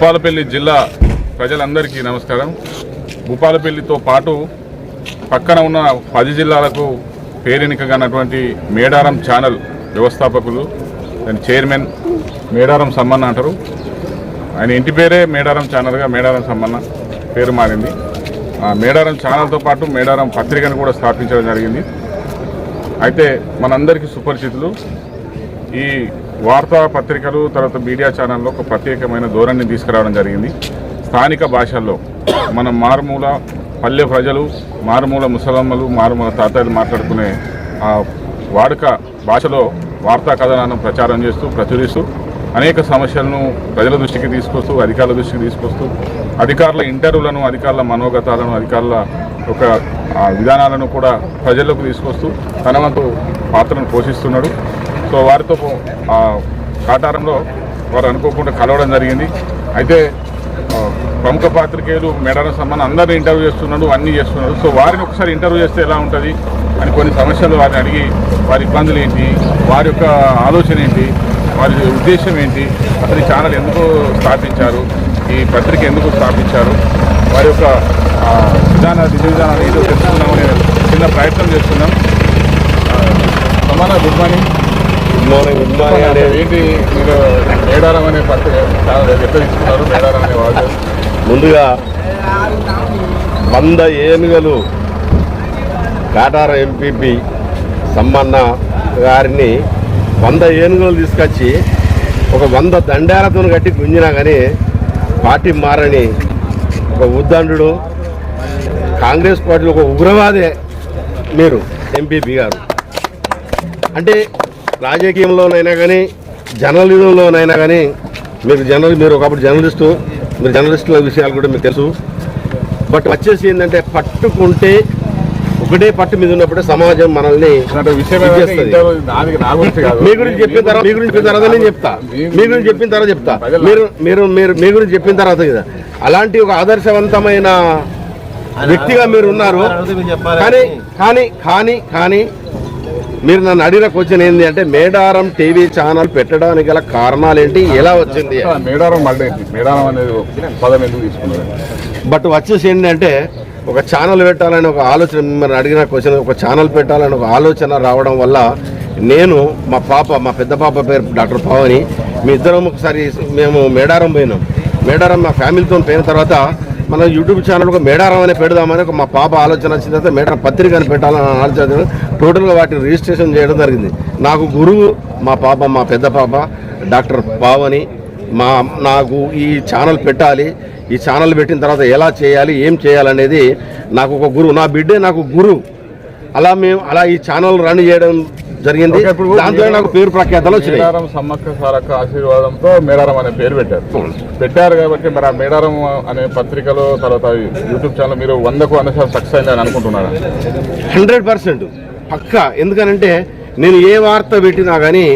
భూపాలపల్లి జిల్లా ప్రజలందరికీ నమస్కారం. భూపాలపల్లితో పాటు పక్కన ఉన్న పది జిల్లాలకు పేరెనికగానటువంటి మేడారం ఛానల్ వ్యవస్థాపకులు దాని చైర్మన్ మేడారం సమ్మన్న అంటారు. ఆయన ఇంటి పేరే మేడారం ఛానల్గా మేడారం సమ్మన్న పేరు మారింది. ఆ మేడారం ఛానల్తో పాటు మేడారం పత్రికను కూడా స్థాపించడం జరిగింది. అయితే మనందరికీ సుపరిచితులు ఈ వార్తాపత్రికలు తర్వాత మీడియా ఛానల్లో ఒక ప్రత్యేకమైన ధోరణిని తీసుకురావడం జరిగింది. స్థానిక భాషల్లో మన మారుమూల పల్లె ప్రజలు మారుమూల ముసలమ్మలు మారుమూల తాతయ్యలు మాట్లాడుకునే ఆ వాడుక భాషలో వార్తా కథనాలను ప్రచారం చేస్తూ ప్రచురిస్తూ అనేక సమస్యలను ప్రజల దృష్టికి తీసుకొస్తూ అధికారుల దృష్టికి తీసుకొస్తూ అధికారుల ఇంటర్వ్యూలను అధికారుల మనోగతాలను అధికారుల ఒక విధానాలను కూడా ప్రజల్లోకి తీసుకొస్తూ తన వంతు పాత్రను పోషిస్తున్నాడు. సో వారితో కాటారంలో వారు అనుకోకుండా కలవడం జరిగింది. అయితే ప్రముఖ పాత్రికేయులు మేడారం సమ్మాన్ అందరిని ఇంటర్వ్యూ చేస్తున్నాడు అన్నీ చేస్తున్నాడు. సో వారిని ఒకసారి ఇంటర్వ్యూ చేస్తే ఎలా ఉంటుంది అని కొన్ని సమస్యలు వారిని అడిగి వారి ఇబ్బందులు ఏంటి వారి యొక్క ఆలోచన ఏంటి వారి ఉద్దేశం ఏంటి అసలు ఈ ఛానల్ ఎందుకు స్థాపించారు ఈ పత్రిక ఎందుకు స్థాపించారు వారి యొక్క విధాన విధి విధానాలు ఏదో తెలుసుకుందామనే చిన్న ప్రయత్నం చేస్తున్నాం. సమాన గుడ్ మార్నింగ్. ఏంటి మీరు మేడారం అనే మేడారం అనే వాళ్ళు. ముందుగా వంద ఏనుగలు కాటార ఎంపీపీ సమ్మన్న గారిని వంద ఏనుగలు తీసుకొచ్చి ఒక వంద దండాలతో కట్టి గుంజినా కానీ పార్టీ మారని ఒక ఉద్దండు కాంగ్రెస్ పార్టీలో ఒక ఉగ్రవాదే మీరు ఎంపీపీ గారు. అంటే రాజకీయంలోనైనా కానీ జర్నలిజంలోనైనా కానీ మీరు జర్నల్ మీరు ఒకప్పుడు జర్నలిస్టు మీరు జర్నలిస్టుల విషయాలు కూడా మీకు తెలుసు. బట్ వచ్చేసి ఏంటంటే పట్టుకుంటే ఒకటే పట్టు మీద ఉన్నప్పుడే సమాజం మనల్ని మీ గురించి చెప్పిన తర్వాత మీ గురించి చెప్పిన తర్వాత నేను చెప్తా. మీ గురించి చెప్పిన తర్వాత చెప్తా. మీరు మీరు మీరు మీ గురించి చెప్పిన తర్వాత కదా. అలాంటి ఒక ఆదర్శవంతమైన వ్యక్తిగా మీరు ఉన్నారు. కానీ కానీ కానీ కానీ మీరు నన్ను అడిగిన క్వశ్చన్ ఏంటి అంటే మేడారం టీవీ ఛానల్ పెట్టడానికి గల కారణాలు ఏంటి ఎలా వచ్చింది? మేడారం మళ్ళీ మేడారం అనేది పదం ఎందుకు తీసుకున్నారు బట్ వచ్చేసి ఏంటంటే ఒక ఛానల్ పెట్టాలని ఒక ఆలోచన మిమ్మల్ని అడిగిన క్వశ్చన్ ఒక ఛానల్ పెట్టాలని ఒక ఆలోచన రావడం వల్ల నేను మా పాప మా పెద్ద పాప పేరు డాక్టర్ పావని మీ ఇద్దరం ఒకసారి మేము మేడారం పోయినాం. మేడారం మా ఫ్యామిలీతో పోయిన తర్వాత మన యూట్యూబ్ ఛానల్ ఒక మేడారం అనే పెడదామని ఒక మా పాప ఆలోచన వచ్చిన తర్వాత మేడారం పత్రిక అని పెట్టాలని ఆలోచన టోటల్గా వాటిని రిజిస్ట్రేషన్ చేయడం జరిగింది. నాకు గురువు మా పాప మా పెద్ద పాప డాక్టర్ పావని మా నాకు ఈ ఛానల్ పెట్టాలి. ఈ ఛానల్ పెట్టిన తర్వాత ఎలా చేయాలి ఏం చేయాలనేది నాకు ఒక గురువు. నా బిడ్డే నాకు గురువు. అలా మేము అలా ఈ ఛానల్ రన్ చేయడం జరిగింది. దాంతో నాకు పేరు ప్రఖ్యాతలు మేడారం సమ్మక్క సారక్క ఆశీర్వాదంతో మేడారం అనే పేరు పెట్టారు. పెట్టారు కాబట్టి మరి ఆ మేడారం అనే పత్రికలో తర్వాత యూట్యూబ్ ఛానల్ మీరు వందకు వంద శాతం సక్సెస్ అయిందని అనుకుంటున్నారా? Hundred percent. పక్కా. ఎందుకనంటే నేను ఏ వార్త పెట్టినా కానీ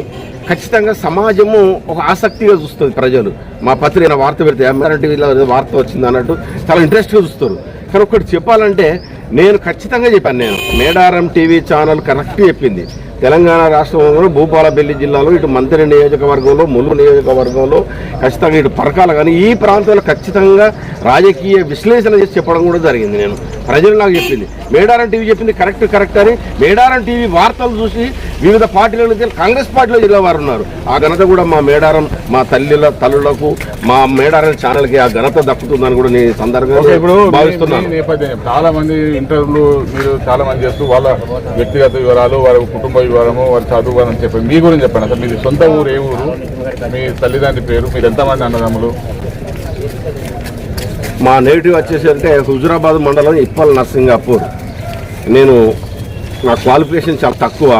ఖచ్చితంగా సమాజము ఒక ఆసక్తిగా చూస్తుంది ప్రజలు. మా పత్రిక వార్త పెడితే ఎంఆర్ఎన్ టీవీలో వార్త వచ్చింది అన్నట్టు చాలా ఇంట్రెస్ట్గా చూస్తారు. కానీ ఒకటి చెప్పాలంటే నేను ఖచ్చితంగా చెప్పాను నేను మేడారం టీవీ ఛానల్ కరెక్ట్ చెప్పింది. తెలంగాణ రాష్ట్రంలో భూపాలపల్లి జిల్లాలో ఇటు మంత్రి నియోజకవర్గంలో ములుగు నియోజకవర్గంలో ఖచ్చితంగా ఇటు పరకాల కానీ ఈ ప్రాంతంలో ఖచ్చితంగా రాజకీయ విశ్లేషణ చేసి చెప్పడం కూడా జరిగింది నేను. ప్రజలు నాకు చెప్పింది. మేడారం టీవీ చెప్పింది కరెక్ట్ కరెక్ట్ అని మేడారం టీవీ వార్తలు చూసి వివిధ పార్టీల నుంచి కాంగ్రెస్ పార్టీలో జిల్లా వారు ఉన్నారు. ఆ ఘనత కూడా మా మేడారం మా తల్లిల తల్లులకు మా మేడారం ఛానల్కి ఆ ఘనత దక్కుతుందని కూడా నేను సందర్భంగా ఇప్పుడు భావిస్తున్నాను. చాలా మంది ఇంటర్వ్యూలు మీరు చాలా మంది చేస్తూ వాళ్ళ వ్యక్తిగత వివరాలు వారి కుటుంబ వివరము వారి చదువు అని చెప్పి మీ గురించి చెప్పండి. అసలు మీది సొంత ఊరు ఏ ఊరు? మీ తల్లిదండ్రి పేరు మీరు ఎంతమంది అన్నదమ్ములు? మా నేటివ్ వచ్చేసి అంటే హుజురాబాద్ మండలం ఇప్పల్ నర్సింగాపూర్. నేను నా క్వాలిఫికేషన్ చాలా తక్కువ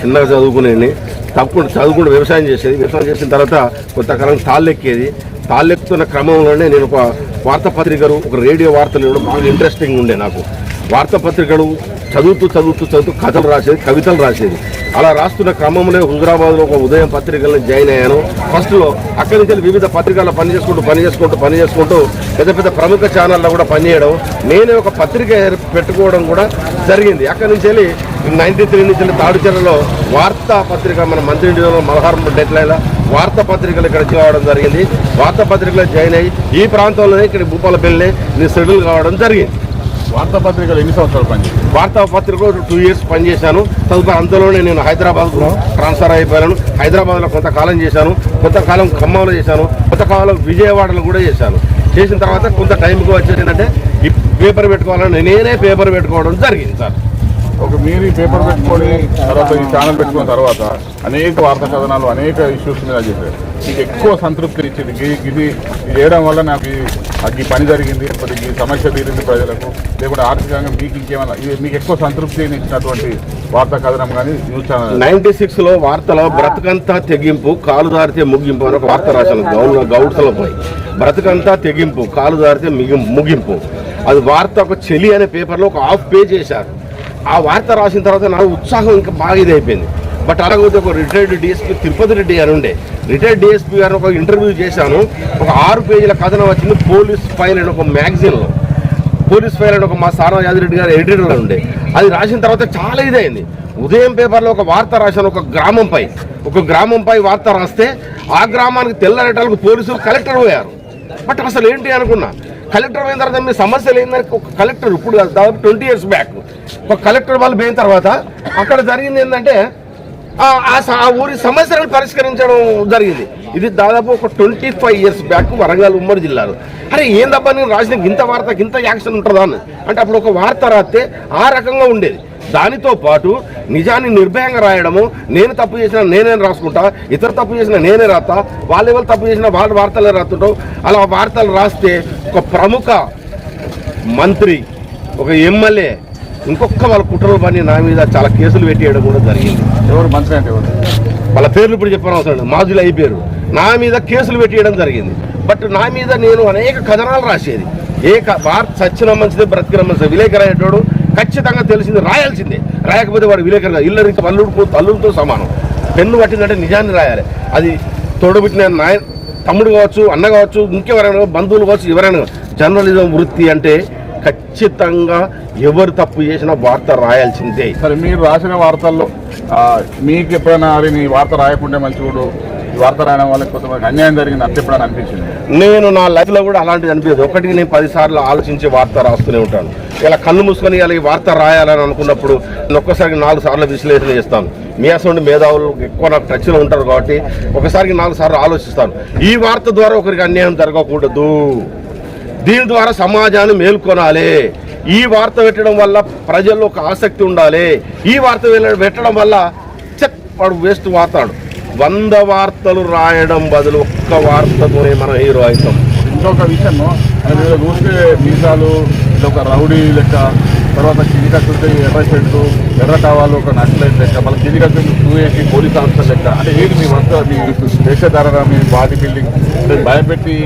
చిన్నగా చదువుకునేది తప్పకుండా చదువుకుంటూ వ్యవసాయం చేసేది. వ్యవసాయం చేసిన తర్వాత కొంతకాలం తాళ్ళెక్కేది. తాళ్ళెక్కుతున్న క్రమంలోనే నేను ఒక వార్తాపత్రికలు ఒక రేడియో వార్తలు ఇవ్వడం బాగా ఇంట్రెస్టింగ్ ఉండే నాకు. వార్తాపత్రికలు చదువుతూ చదువుతూ చదువుతూ కథలు రాసేది కవితలు రాసేది. అలా రాస్తున్న క్రమంలో హుజరాబాద్లో ఒక ఉదయం పత్రికల్లో జాయిన్ అయ్యాను. ఫస్ట్లో అక్కడి నుంచి వెళ్ళి వివిధ పత్రికల్లో పని చేసుకుంటూ పని చేసుకుంటూ పని చేసుకుంటూ పెద్ద పెద్ద ప్రముఖ ఛానల్లో కూడా పనిచేయడం నేనే ఒక పత్రిక పెట్టుకోవడం కూడా జరిగింది. అక్కడి నుంచి వెళ్ళి నైన్టీ త్రీ నుంచి వెళ్ళి తాడుచెరలో వార్తాపత్రిక మన మంత్రిలో మలహారం డెట్లైన వార్తాపత్రికలు ఇక్కడ కావడం జరిగింది. వార్తాపత్రికలు జాయిన్ అయ్యి ఈ ప్రాంతంలోనే ఇక్కడ భూపాలపల్లి నేను సెటిల్ కావడం జరిగింది. వార్తాపత్రికలు ఎన్ని సంవత్సరాలు పనిచేస్తారు వార్తా పత్రికలో టూ ఇయర్స్ పనిచేశాను. తదుపరి అంతలోనే నేను హైదరాబాద్ ట్రాన్స్ఫర్ అయిపోయాను. హైదరాబాద్లో కొంతకాలం చేశాను. కొంతకాలం ఖమ్మంలో చేశాను. కొంతకాలం విజయవాడలో కూడా చేశాను. చేసిన తర్వాత కొంత టైంకి వచ్చేసి ఏంటంటే ఈ పేపర్ పెట్టుకోవాలని నేనే పేపర్ పెట్టుకోవడం జరిగింది సార్. ఒక మీరు ఈ పేపర్ పెట్టుకొని తర్వాత ఈ ఛానల్ పెట్టుకున్న తర్వాత అనేక వార్తా కథనాలు అనేక ఇష్యూస్ మీద చేశారు మీకు ఎక్కువ సంతృప్తి ఇచ్చింది. ఇది చేయడం వల్ల నాకు ఈ పని జరిగింది లేకపోతే ఈ సమస్య తీరింది ప్రజలకు. లేకుంటే ఆర్థికంగా మీకు ఇంకేమైనా ఇది మీకు ఎక్కువ సంతృప్తిని ఇచ్చినటువంటి వార్తా కథనం కానీ న్యూస్ ఛానల్ నైన్టీ సిక్స్లో వార్తలో బ్రతుకంతా తెగింపు కాలు దారితే ముగింపు అని ఒక వార్త రాశాను. గౌడ్ గౌడ్స్లో పోయి. బ్రతుకంతా తెగింపు కాలు దారితే మిగి- ముగింపు. అది వార్త ఒక చెలి అనే పేపర్లో ఒక హాఫ్ పేజ్ వేశారు. ఆ వార్త రాసిన తర్వాత నాకు ఉత్సాహం ఇంకా బాగా ఇది అయిపోయింది బట్ అలాగే ఒక రిటైర్డ్ డిఎస్పీ తిరుపతి రెడ్డి గారు ఉండే. రిటైర్డ్ డిఎస్పీ గారిని ఒక ఇంటర్వ్యూ చేశాను. ఒక ఆరు పేజీల కథనం వచ్చింది. పోలీస్ ఫైల్ అని ఒక మ్యాగజైన్లో పోలీస్ ఫైల్ అని ఒక మా సారా యాదిరెడ్డి గారు ఎడిటర్గా ఉండే. అది రాసిన తర్వాత చాలా ఇదైంది. ఉదయం పేపర్లో ఒక వార్త రాశాను. ఒక గ్రామంపై ఒక గ్రామంపై వార్త రాస్తే ఆ గ్రామానికి తెల్లరేటాలకు పోలీసులు కలెక్టర్ పోయారు. బట్ అసలు ఏంటి అనుకున్నా? కలెక్టర్ పోయిన తర్వాత మీ సమస్యలు ఏందని ఒక కలెక్టర్ ఇప్పుడు దాదాపు ట్వంటీ ఇయర్స్ బ్యాక్. ఒక కలెక్టర్ వాళ్ళు పోయిన తర్వాత అక్కడ జరిగింది ఏంటంటే ఆ- స- ఆ ఊరి సమస్యలను పరిష్కరించడం జరిగింది. ఇది దాదాపు ఒక twenty five years back Warangal ఉమ్మడి జిల్లాలో. అరే ఏందబ్బా నేను రాసిన ఇంత వార్త ఇంత యాక్షన్ ఉంటుందా అని? అంటే అప్పుడు ఒక వార్త రాస్తే ఆ రకంగా ఉండేది. దానితో పాటు నిజాన్ని నిర్భయంగా రాయడము నేను తప్పు చేసినా నేనే రాసుకుంటా ఇతర తప్పు చేసినా నేనే రాస్తా వాళ్ళు ఎవరు తప్పు చేసినా వాళ్ళ వార్తలే రాస్తుంటాం అలా వార్తలు రాస్తే ఒక ప్రముఖ మంత్రి ఒక ఎమ్మెల్యే ఇంకొక వాళ్ళ కుట్రలు పని నా మీద చాలా కేసులు పెట్టేయడం కూడా జరిగింది. ఎవరు మంత్రి అంటే ఎవరు? వాళ్ళ పేర్లు ఇప్పుడు చెప్పాను అవసరం. మాజులు అయిపోయారు నా మీద కేసులు పెట్టేయడం జరిగింది. బట్ నా మీద నేను అనేక కథనాలు రాసేది. ఏ వార్త సచ్చిన మంచిదే బ్రతికిన మంచిదే ఖచ్చితంగా తెలిసింది రాయాల్సిందే. రాయకపోతే వాడు విలేకరుగా ఇల్లరికి అల్లుడుకు అల్లుడితో సమానం. పెన్ను పట్టిందంటే నిజాన్ని రాయాలి. అది తోడబుట్టిన నాయ తమ్ముడు కావచ్చు అన్న కావచ్చు ఇంకెవరైనా బంధువులు కావచ్చు ఎవరైనా జర్నలిజం వృత్తి అంటే ఖచ్చితంగా ఎవరు తప్పు చేసినా వార్త రాయాల్సిందే. సరే మీరు రాసిన వార్తల్లో మీకు ఎప్పుడైనా వార్త రాయకుంటే మంచి ఈ వార్త రాయడం వల్ల కొంతమంది అన్యాయం జరిగింది అంత ఎప్పుడైనా అనిపించింది. నేను నా లైఫ్లో కూడా అలాంటిది అనిపించదు. ఒకటికి నేను పదిసార్లు ఆలోచించి వార్త రాస్తూనే ఉంటాను. ఇలా కళ్ళు మూసుకొని ఇలా ఈ వార్త రాయాలని అనుకున్నప్పుడు నేను ఒక్కసారికి నాలుగు సార్లు విశ్లేషణ చేస్తాను. మీసండి మేధావులు ఎక్కువ నాకు టచ్లో ఉంటారు కాబట్టి ఒకసారికి నాలుగు సార్లు ఆలోచిస్తాను. ఈ వార్త ద్వారా ఒకరికి అన్యాయం జరగకూడదు. దీని ద్వారా సమాజాన్ని మేల్కొనాలి. ఈ వార్త పెట్టడం వల్ల ప్రజల్లో ఒక ఆసక్తి ఉండాలి. ఈ వార్త పెట్టడం వల్ల చెక్ వాడు వేస్ట్ వార్తాడు వంద వార్తలు రాయడం బదులు ఒక్క వార్తతోనే మనం హీరో అవుతాం. ఇంకొక విషయము చూస్తే మీసాలు ఒక రౌడీ లెక్క తర్వాత కింది కట్టుంటే ఎర్ర చెట్టు ఎర్ర కావాలి ఒక నక్సలైట్ లెక్క మళ్ళీ కింది కట్టుంటే టూ ఏసీ పోలీస్ ఆఫీసర్ లెక్క. అంటే ఏంటి మీ వర్త మీ వేషధారణ మీ బాడీ బిల్డింగ్ భయపెట్టి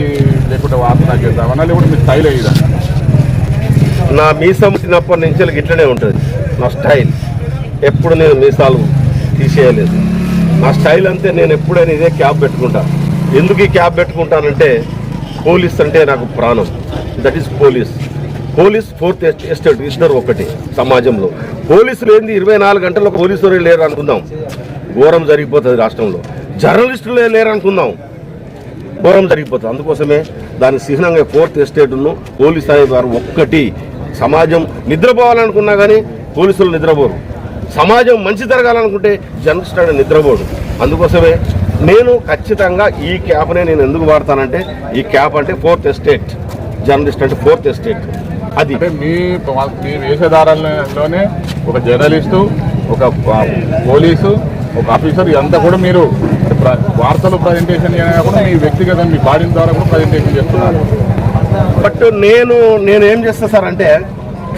లేకుంటే వార్త చేద్దామన్నా లేకుంటే మీ స్టైల్ అయ్యిదా? నా మీసం పుట్టినప్పటి నుంచి ఇట్లనే ఉంటుంది. నా స్టైల్. ఎప్పుడు నేను మీసాలు తీసేయలేదు. ఆ స్టైల్ అంతే నేను ఎప్పుడైనా ఇదే క్యాబ్ పెట్టుకుంటా. ఎందుకు ఈ క్యాబ్ పెట్టుకుంటానంటే పోలీస్ అంటే నాకు ప్రాణం. That is police. Police fourth estate ఇద్దరు ఒకటి సమాజంలో. పోలీసులు ఏంది? ఇరవై నాలుగు గంటల్లో పోలీసులు లేరు అనుకుందాం. ఘోరం జరిగిపోతుంది రాష్ట్రంలో. జర్నలిస్టులే లేరు అనుకుందాం. ఘోరం జరిగిపోతుంది. అందుకోసమే దాని చిహ్నంగా ఫోర్త్ ఎస్టేట్ను పోలీస్ అనే వారు ఒక్కటి. సమాజం నిద్రపోవాలనుకున్నా కానీ పోలీసులు నిద్రపోరు. సమాజం మంచి జరగాలనుకుంటే జర్నలిస్ట్ అనేది నిద్రపోడు. అందుకోసమే నేను ఖచ్చితంగా ఈ క్యాప్నే నేను ఎందుకు వాడతానంటే ఈ క్యాప్ అంటే ఫోర్త్ ఎస్టేట్. జర్నలిస్ట్ అంటే ఫోర్త్ ఎస్టేట్. అది. మీ మీ వేషధారాలలోనే ఒక జర్నలిస్టు ఒక పోలీసు ఒక ఆఫీసర్ ఇదంతా కూడా మీరు వార్తలు ప్రజెంటేషన్ కూడా మీ వ్యక్తిగత మీ బాడీ ద్వారా కూడా ప్రజెంటేషన్ చేస్తున్నారు. బట్ నేను నేను ఏం చేస్తా సార్ అంటే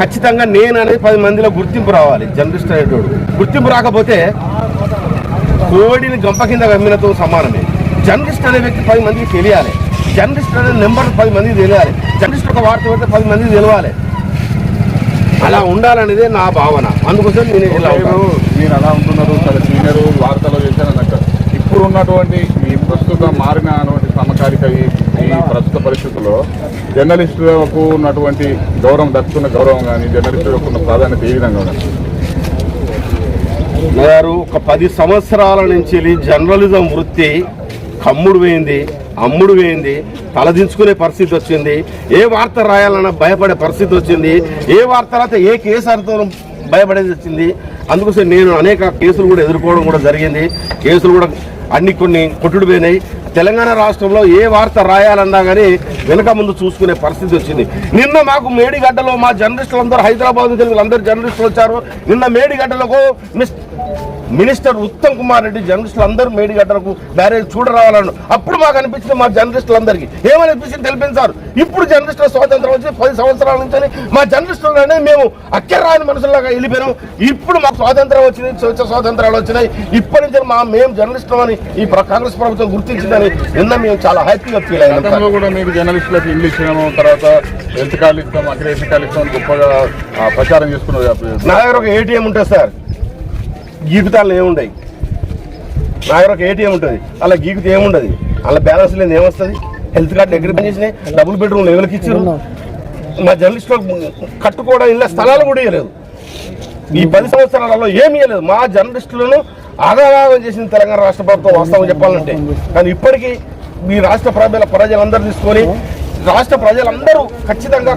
ఖచ్చితంగా నేను అనేది పది మందిలో గుర్తింపు రావాలి జర్నలిస్ట్ అనేటోడు. గుర్తింపు రాకపోతే కోడిని గంప కింద గమ్మినతో సమానమే. జర్నలిస్ట్ అనే వ్యక్తి పది మందికి తెలియాలి. జర్నలిస్ట్ అనే నెంబర్ పది మందికి తెలియాలి. జర్నలిస్ట్ ఒక వార్త పెడితే పది మందికి తెలవాలి అలా ఉండాలనేదే నా భావన. అందుకోసం నేను ఇలా మీరు అలా ఉంటున్నారు సరే సీనియర్ వార్తలు అంటారు ఇప్పుడు ఉన్నటువంటి ఈ ప్రస్తుత మారిన సమకాలిక ప్రస్తుత పరిస్థితుల్లో జర్నలిస్టులకు ఉన్నటువంటి గౌరవం దక్కుతున్న గౌరవం కానీ జర్నలిస్టులకు ఉన్న ప్రాధాన్యత ఏ విధంగా ఉన్నది గారు ఒక పది సంవత్సరాల నుంచి జర్నలిజం వృత్తి. కమ్ముడు పోయింది అమ్ముడు పోయింది తలదించుకునే పరిస్థితి వచ్చింది. ఏ వార్త రాయాలన్నా భయపడే పరిస్థితి వచ్చింది. ఏ వార్త రాస్తే ఏ కేసు అర్థం భయపడేది వచ్చింది. అందుకోసం నేను అనేక కేసులు కూడా ఎదుర్కోవడం కూడా జరిగింది. కేసులు కూడా అన్ని కొన్ని కొట్టుడు పోయినాయి. తెలంగాణ రాష్ట్రంలో ఏ వార్త రాయాలన్నా కానీ వెనక ముందు చూసుకునే పరిస్థితి వచ్చింది. నిన్న మాకు మేడిగడ్డలో మా జర్నలిస్టులందరూ హైదరాబాద్ నుంచి వెళ్ళి అందరు జర్నలిస్టులు వచ్చారు. నిన్న మేడిగడ్డలకు మిస్ మినిస్టర్ ఉత్తమ్ కుమార్ రెడ్డి జర్నలిస్టులు అందరూ మేడిగడ్డలకు బ్యారేజ్ చూడరావాలను అప్పుడు మాకు అనిపించింది మా జర్నలిస్టులు అందరికీ ఏమని అనిపించింది తెలిపించారు ఇప్పుడు జర్నలిస్టుల స్వాతంత్రం వచ్చి పది సంవత్సరాల నుంచి మా జర్నలిస్టులు అనేది మేము అక్కరాని మనుషుల్లాగా వెళ్ళిపోయాం ఇప్పుడు మాకు స్వాతంత్రం వచ్చింది స్వచ్ఛ స్వాతంత్రాలు వచ్చినాయి. ఇప్పటి నుంచి మా మేము జర్నలిస్టులు అని ఈ కాంగ్రెస్ ప్రభుత్వం గుర్తించిందని నిన్న మేము చాలా హ్యాపీగా ఫీల్ అయ్యాం గతంలో కూడా మీకు జర్నలిస్టులకు ఇంగ్లీష్ తర్వాత హెల్త్ కార్డు ఇస్తాం అగ్రేషన్ కార్డు ఇస్తాం అని గొప్పగా ప్రచారం చేసుకున్నారు. నా దగ్గర ఒక ఏటీఎం ఉంటుంది సార్ గీకుతాలు ఏముండయి? నా దగ్గర ఒక ఏటీఎం ఉంటుంది. అలా గీకుతే ఏముండదు? అలా బ్యాలెన్స్ లేదు ఏమొస్తుంది? హెల్త్ కార్డు ఎక్కడ పని చేసినాయి డబుల్ బెడ్రూమ్ ఎవరికి ఇచ్చారు. మా జర్నలిస్టులు కట్టుకోవడం ఇళ్ళ స్థలాలు కూడా ఇవ్వలేదు ఈ పది సంవత్సరాలలో ఏమీ ఇవ్వలేదు మా జర్నలిస్టులను ఆగారాగం చేసింది తెలంగాణ రాష్ట్ర ప్రభుత్వం వాస్తవం చెప్పాలంటే. కానీ ఇప్పటికీ ఈ రాష్ట్ర ప్రజల ప్రజలందరూ తీసుకొని రాష్ట్ర ప్రజలందరూ ఖచ్చితంగా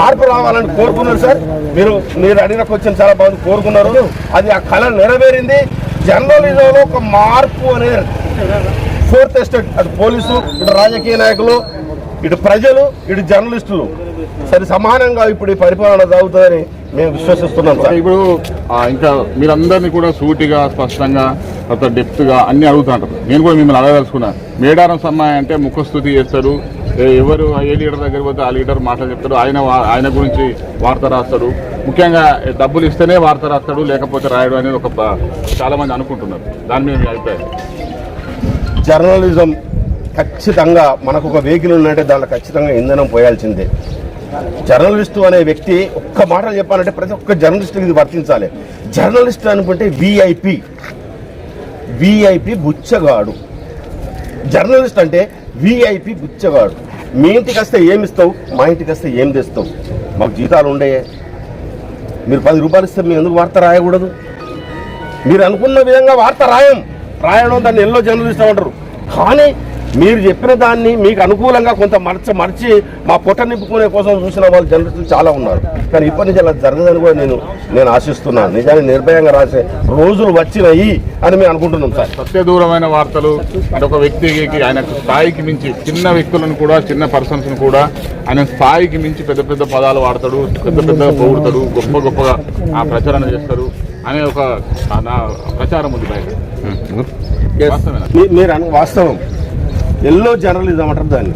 మార్పు రావాలని కోరుకున్నారు సార్. మీరు మీరు అడిగిన క్వశ్చన్ చాలా బాగుంది కోరుకున్నారు. అది ఆ కళ నెరవేరింది. జర్నలిజంలో ఒక మార్పు అనేది ఫోర్త్ ఎస్టేట్ అటు పోలీసు ఇటు రాజకీయ నాయకులు ఇటు ప్రజలు ఇటు జర్నలిస్టులు. సరి సమానంగా ఇప్పుడు ఈ పరిపాలన సాగుతుందని మేము విశ్వసిస్తున్నాం సార్. ఇప్పుడు ఇంకా మీరందరినీ కూడా సూటిగా స్పష్టంగా తర్వాత డెప్త్గా అన్ని అడుగుతుంటారు నేను కూడా మిమ్మల్ని అడగదలుచుకున్నాను మేడారం సమ్మాయి అంటే ముఖస్థుతి చేస్తారు. ఎవరు ఏ లీడర్ దగ్గర పోతే ఆ లీడర్ మాటలు చెప్తాడు. ఆయన ఆయన గురించి వార్త రాస్తాడు. ముఖ్యంగా డబ్బులు ఇస్తేనే వార్త రాస్తాడు లేకపోతే రాయడు అనేది ఒక చాలామంది అనుకుంటున్నారు. దాని మీద మీ అభిప్రాయం? జర్నలిజం ఖచ్చితంగా మనకు ఒక వెహికల్ ఉన్నట్టే దాంట్లో ఖచ్చితంగా ఇంధనం పోయాల్సిందే. జర్నలిస్టు అనే వ్యక్తి ఒక్క మాటలు చెప్పాలంటే ప్రతి ఒక్క జర్నలిస్ట్కి ఇది వర్తించాలి. జర్నలిస్ట్ అనుకుంటే విఐపి విఐపి బుచ్చగాడు. జర్నలిస్ట్ అంటే వీఐపీ గుచ్చేవాడు మీ ఇంటికి వస్తే ఏమి ఇస్తావు? మా ఇంటికి వస్తే ఏం తెస్తావు? మాకు జీతాలు ఉండయే. మీరు పది రూపాయలు ఇస్తే మేము ఎందుకు వార్త రాయకూడదు? మీరు అనుకున్న విధంగా వార్త రాయం. రాయడం దాన్ని ఎల్లో జర్నలిస్ట్ అంటారు. కానీ మీరు చెప్పిన దాన్ని మీకు అనుకూలంగా కొంత మర్చ మర్చి మా పొట్ట నింపుకునే కోసం చూసిన వాళ్ళు జర్నలిస్టులు చాలా ఉన్నారు. కానీ ఇప్పటి నుంచి అలా జరగదని కూడా నేను నేను ఆశిస్తున్నాను. నిజాన్ని నిర్భయంగా రాసే రోజులు వచ్చినాయి అని మేము అనుకుంటున్నాం సార్. సత్య దూరమైన వార్తలు అంటే ఒక వ్యక్తికి ఆయన స్థాయికి మించి చిన్న వ్యక్తులను కూడా చిన్న పర్సన్స్ కూడా ఆయన స్థాయికి మించి పెద్ద పెద్ద పదాలు వాడతాడు పెద్ద పెద్ద పొగుడతాడు గొప్ప గొప్పగా ఆ ప్రచారణ చేస్తారు అనే ఒక ప్రచారం ఉంది బయట? మీ- మీరు వాస్తవం. ఎల్లో జర్నలిజం అంటారు దాన్ని.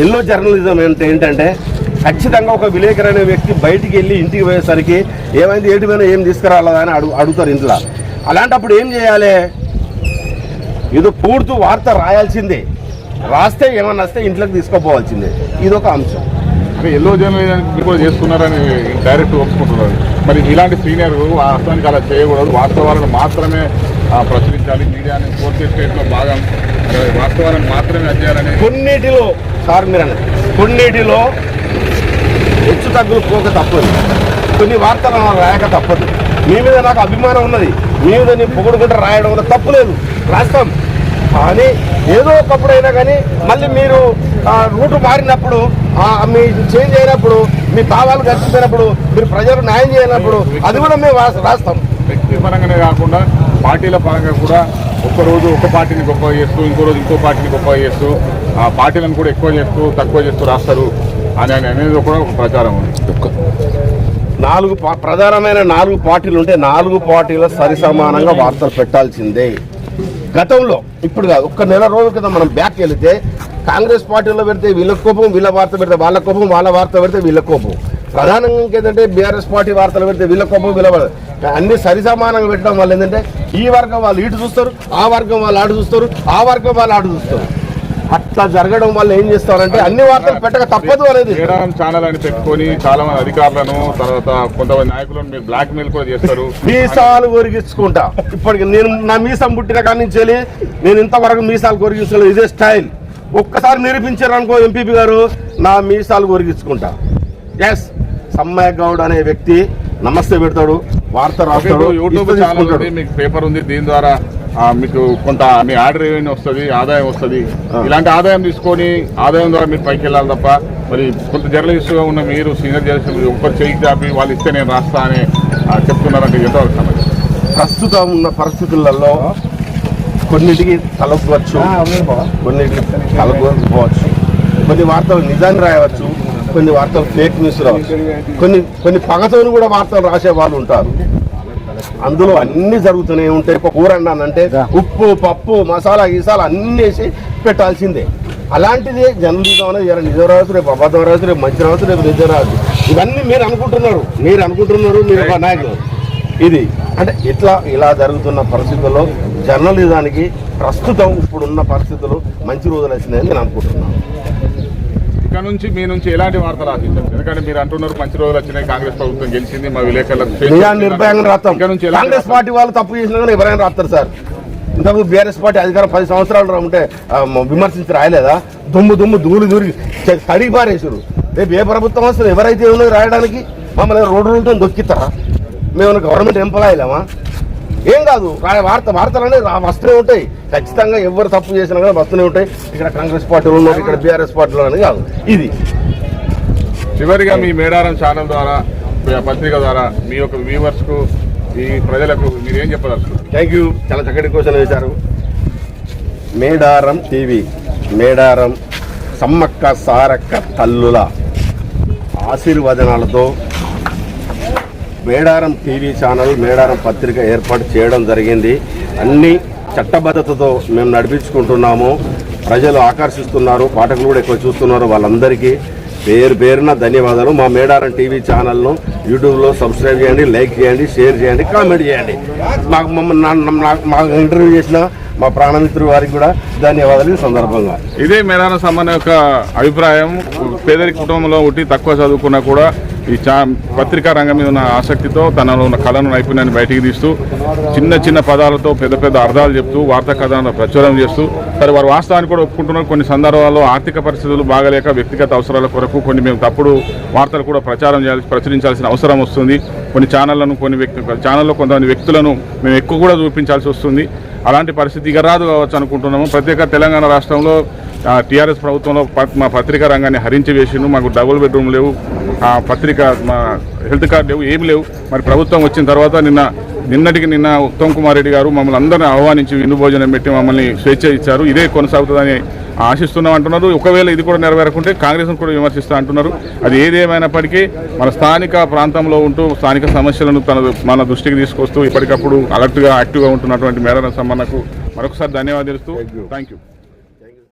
ఎల్లో జర్నలిజం అంటే ఏంటంటే ఖచ్చితంగా ఒక విలేకరు అనే వ్యక్తి బయటికి వెళ్ళి ఇంటికి పోయేసరికి ఏమైంది ఏంటి పోయినా ఏం తీసుకురావాలా అని అడుగు అడుగుతారు ఇంట్లో. అలాంటప్పుడు ఏం చేయాలి? ఇది పూర్తి వార్త రాయాల్సిందే. రాస్తే ఏమన్నా వస్తే ఇంట్లోకి తీసుకుపోవాల్సిందే. ఇది ఒక అంశం. అంటే ఎల్లో జర్నలిజానికి కూడా చేస్తున్నారని డైరెక్ట్ ఒప్పుకుంటున్నారు. మరి ఇలాంటి సీనియర్ వాస్తవానికి అలా చేయకూడదు. వాస్తవాలను మాత్రమే ప్రచురించాలి. మీడియాని ఫోర్త్ స్టేట్లో భాగం. ఆ, వాస్తవాలను మాత్రమే అధ్యయనం కొన్నిటిలో సార్ మీరు అన్నది కొన్నిటిలో హెచ్చు తగ్గులు పోక తప్పదు. కొన్ని వార్తలు రాయక తప్పదు. మీ మీద నాకు అభిమానం ఉన్నది. మీ మీద నేను పొగడుకుంటే రాయడం వల్ల తప్పు లేదు. రాస్తాం. కానీ ఏదో ఒకప్పుడైనా కానీ మళ్ళీ మీరు రూటు మారినప్పుడు మీ చేంజ్ అయినప్పుడు మీ భావాలు గడిచిపోయినప్పుడు మీరు ప్రజలు న్యాయం చేయనప్పుడు అది కూడా మేము రాస్తాం. వ్యక్తి పరంగానే కాకుండా పార్టీల పరంగా కూడా ఒక్కరోజు ఒక పార్టీని గొప్ప చేస్తూ ఇంకో రోజు ఇంకో పార్టీని గొప్ప చేస్తూ ఆ పార్టీలను కూడా ఎక్కువ చేస్తూ తక్కువ చేస్తూ రాస్తారు అని అని అనేది కూడా ఒక ప్రచారం ఉంది. నాలుగు ప్రధానమైన నాలుగు పార్టీలు ఉంటే నాలుగు పార్టీల సరి సమానంగా వార్తలు పెట్టాల్సిందే. గతంలో ఇప్పుడు కాదు ఒక్క నెల రోజుల క్రితం మనం బ్యాక్ వెళితే కాంగ్రెస్ పార్టీలో పెడితే వీళ్ళ కోపం వీళ్ళ వార్త పెడితే వాళ్ళ కోపం వాళ్ళ వార్త పెడితే వీళ్ళ కోపం. ప్రధానంగా ఇంకేంటంటే బీఆర్ఎస్ పార్టీ వార్తలు పెడితే వీళ్ళ కోపం వీళ్ళ. అన్ని సరి సమానంగా పెట్టడం వల్ల ఏంటంటే ఈ వర్గం వాళ్ళు ఇటు చూస్తారు ఆ వర్గం వాళ్ళు ఆడు చూస్తారు ఆ వర్గం వాళ్ళు ఆడు చూస్తారు. అట్లా జరగడం వల్ల ఏం చేస్తారంటే అన్ని వార్తలు పెట్టక తప్పదు అనేది. మేడారం ఛానల్ అని పెట్టుకొని చాలా మంది అధికారులను తర్వాత కొంతమంది నాయకులను మీరు బ్లాక్ మెయిల్ కూడా చేస్తారు. మీసాలు కొరిగించుకుంటా ఇప్పటికి నేను నా మీసం పుట్టిన కాడి నుంచి వెళ్ళి నేను ఇంతవరకు మీసాలు కొరిగించలేదు ఇదే స్టైల్. ఒక్కసారి నిరూపించారు అనుకో ఎంపీపీ గారు నా మీసాలు కొరిగించుకుంటా ఎస్ సమ్మయ్య గౌడ్ అనే వ్యక్తి నమస్తే పెడతాడు వార్త రాస్తాడు యూట్యూబ్ ఛానల్. ఉంది మీకు పేపర్ ఉంది దీని ద్వారా మీకు కొంత మీ ఆర్డర్ రెవెన్యూ వస్తుంది ఆదాయం వస్తుంది. ఇలాంటి ఆదాయం తీసుకొని ఆదాయం ద్వారా మీరు పైకి వెళ్ళాలి తప్ప మరి కొంత జర్నలిస్ట్గా ఉన్న మీరు సీనియర్ జర్నలిస్ట్ ఒకరు చేయి చాపి వాళ్ళు ఇస్తే నేను రాస్తా అని చెప్తున్నారంటే ఎంతవరకు ప్రస్తుతం ఉన్న పరిస్థితులలో కొన్నిటికి తలపవచ్చు కొన్నిటికి తలపోవచ్చు కొన్ని వార్తలు నిజాన్ని రాయవచ్చు కొన్ని వార్తలు ఫేక్ న్యూస్ రావచ్చు. కొన్ని కొన్ని పగతోని కూడా వార్తలు రాసే వాళ్ళు ఉంటారు. అందులో అన్ని జరుగుతూనే ఉంటాయి. ఒక కూర అన్నానంటే ఉప్పు పప్పు మసాలా గీసాలా అన్ని వేసి పెట్టాల్సిందే. అలాంటిది జర్నలిజం అనేది ఇలా నిజం రావచ్చు రేపు అబద్ధం రావచ్చు రేపు మంచి రావచ్చు రేపు నిజం రావచ్చు. ఇవన్నీ మీరు అనుకుంటున్నారు. మీరు అనుకుంటున్నారు మీరు ఒక నాయకులు. ఇది అంటే ఇట్లా ఇలా జరుగుతున్న పరిస్థితుల్లో జర్నలిజానికి ప్రస్తుతం ఇప్పుడున్న పరిస్థితులు మంచి రోజులు వచ్చినాయని నేను అనుకుంటున్నాను. ఇక్కడ నుంచి మీ నుంచి ఎలాంటి వార్తలు ఆశించారు ఎందుకంటే మీరు అంటున్నారు మంచి రోజులు వచ్చినాయి కాంగ్రెస్ ప్రభుత్వం గెలిచింది మా విలేకరులకు నిర్భయంగా రాస్తాం. ఇక్కడ నుంచి కాంగ్రెస్ పార్టీ వాళ్ళు తప్పు చేసినా కానీ ఎవరైనా రాస్తారు సార్. ఇంతకు బీఆర్ఎస్ పార్టీ అధికారం పది సంవత్సరాలు ఉంటే విమర్శించి రాయలేదా? దుమ్ము దుమ్ము దూలు దూరి చ- తడిగి పారేసారు రేపు ఏ ప్రభుత్వం వస్తుంది ఎవరైతే ఉన్నది రాయడానికి మమ్మల్ని రోడ్డు రోడ్డు దొక్కిస్తారా? మేము గవర్నమెంట్ ఎంప్లాయీలేమా ఏం కాదు వార్త వార్తలు అనేది వస్తూనే ఉంటాయి. ఖచ్చితంగా ఎవరు తప్పు చేసినా కానీ వస్తూనే ఉంటాయి. ఇక్కడ కాంగ్రెస్ పార్టీలో ఉన్నారు ఇక్కడ బీఆర్ఎస్ పార్టీలో అనేది కాదు. ఇది. చివరిగా మీ మేడారం ఛానల్ ద్వారా పత్రిక ద్వారా మీ యొక్క వ్యూవర్స్కు ఈ ప్రజలకు మీరు ఏం చెప్పదలుచుకున్నారు? థ్యాంక్ యూ చాలా చక్కటి క్వశ్చన్ వేశారు. మేడారం టీవీ మేడారం సమ్మక్క సారక్క తల్లుల ఆశీర్వచనాలతో మేడారం టీవీ ఛానల్ మేడారం పత్రిక ఏర్పాటు చేయడం జరిగింది. అన్ని చట్టబద్ధతతో మేము నడిపించుకుంటున్నాము. ప్రజలు ఆకర్షిస్తున్నారు పాఠకులు కూడా ఎక్కువ చూస్తున్నారు వాళ్ళందరికీ పేరు పేరున ధన్యవాదాలు. మా మేడారం టీవీ ఛానల్ను యూట్యూబ్లో సబ్స్క్రైబ్ చేయండి లైక్ చేయండి షేర్ చేయండి కామెంట్ చేయండి. మాకు మమ్మల్ని నాకు- మాకు ఇంటర్వ్యూ చేసిన మా ప్రాణమిత్రుడు వారికి కూడా ధన్యవాదాలు ఈ సందర్భంగా. ఇదే మేధాన సంబంధం యొక్క అభిప్రాయం. పేదరిక కుటుంబంలో ఉండి తక్కువ చదువుకున్నా కూడా ఈ చా పత్రికా రంగం మీద ఉన్న ఆసక్తితో తనలో ఉన్న కళను నైపుణ్యాన్ని బయటికి తీస్తూ చిన్న చిన్న పదాలతో పెద్ద పెద్ద అర్థాలు చెప్తూ వార్తా కథలను ప్రచురం చేస్తూ సరే వారు వాస్తవాన్ని కూడా ఒప్పుకుంటున్నారు. కొన్ని సందర్భాల్లో ఆర్థిక పరిస్థితులు బాగలేక వ్యక్తిగత అవసరాల కొరకు కొన్ని మేము తప్పుడు వార్తలు కూడా ప్రచారం చేయాల్సి ప్రచురించాల్సిన అవసరం వస్తుంది. కొన్ని ఛానళ్ళను కొన్ని వ్యక్తి ఛానల్లో కొంతమంది వ్యక్తులను మేము ఎక్కువ కూడా చూపించాల్సి వస్తుంది. అలాంటి పరిస్థితి ఇక రాదు కావచ్చు అనుకుంటున్నాము. ప్రత్యేక తెలంగాణ రాష్ట్రంలో టీఆర్ఎస్ ప్రభుత్వంలో మా పత్రికా రంగాన్ని హరించి వేసిండు మాకు డబుల్ బెడ్రూమ్ లేవు. ఆ పత్రిక మా హెల్త్ కార్డు లేవు ఏమి లేవు. మరి ప్రభుత్వం వచ్చిన తర్వాత నిన్న నిన్నటికి నిన్న ఉత్తమ్ కుమార్ రెడ్డి గారు మమ్మల్ని అందరినీ ఆహ్వానించి విందు భోజనం పెట్టి మమ్మల్ని స్వేచ్ఛ ఇచ్చారు. ఇదే కొనసాగుతుందని ఆశిస్తున్నాం అంటున్నారు. ఒకవేళ ఇది కూడా నెరవేరకుంటే కాంగ్రెస్ కూడా విమర్శిస్తా అంటున్నారు. అది ఏదేమైనప్పటికీ మన స్థానిక ప్రాంతంలో ఉంటూ స్థానిక సమస్యలను తన మన దృష్టికి తీసుకొస్తూ ఇప్పటికప్పుడు అలర్ట్గా యాక్టివ్గా ఉంటున్నటువంటి మేడన సమ్మన్నకు మరొకసారి ధన్యవాదాలు థ్యాంక్ యూ